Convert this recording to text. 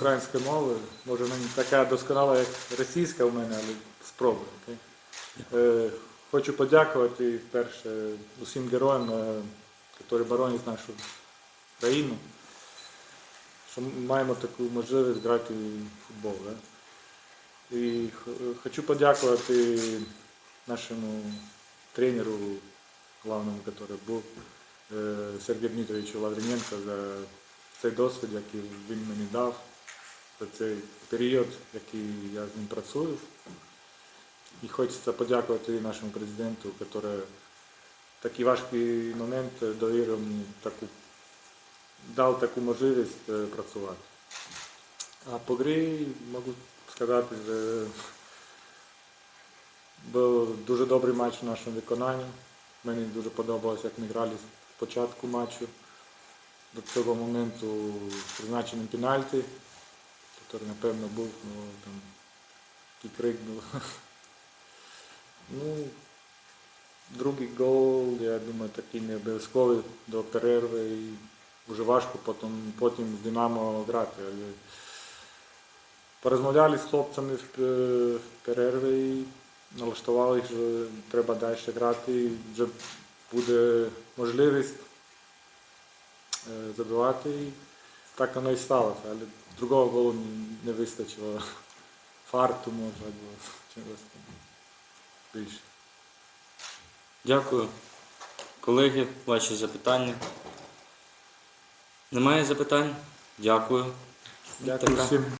української мови. Може, не така досконала, як російська у мене, але спробую. Е, Хочу подякувати вперше усім героям, е, які боронять нашу країну, що ми маємо таку можливість грати в футбол. Да? І хочу подякувати нашому тренеру главному, який був е, Сергію Дмитровичу Лавриненко за цей досвід, який він мені дав, за цей період, який я з ним працюю. І хочеться подякувати нашому президенту, який такий важкий момент довірив мені таку, дав таку можливість е, працювати. А по грі можу сказати, що був дуже добрий матч в нашому виконанні. Мені дуже подобалося, як ми грали з початку матчу до цього моменту призначеним пенальті, який напевно був, ну там такий крик був. Ну, другий гол, я думаю, такий не обов'язковий до перерви і дуже важко потім, потім з Динамо грати. Але порозмовляли з хлопцями в перерві і налаштували, що треба далі грати, і вже буде можливість е, забивати. Так воно і сталося. Але другого голу не- не вистачило фарту, може, або чогось там більше. Дякую. Колеги, ваші запитання. Немає запитань? Дякую. Дякую всім.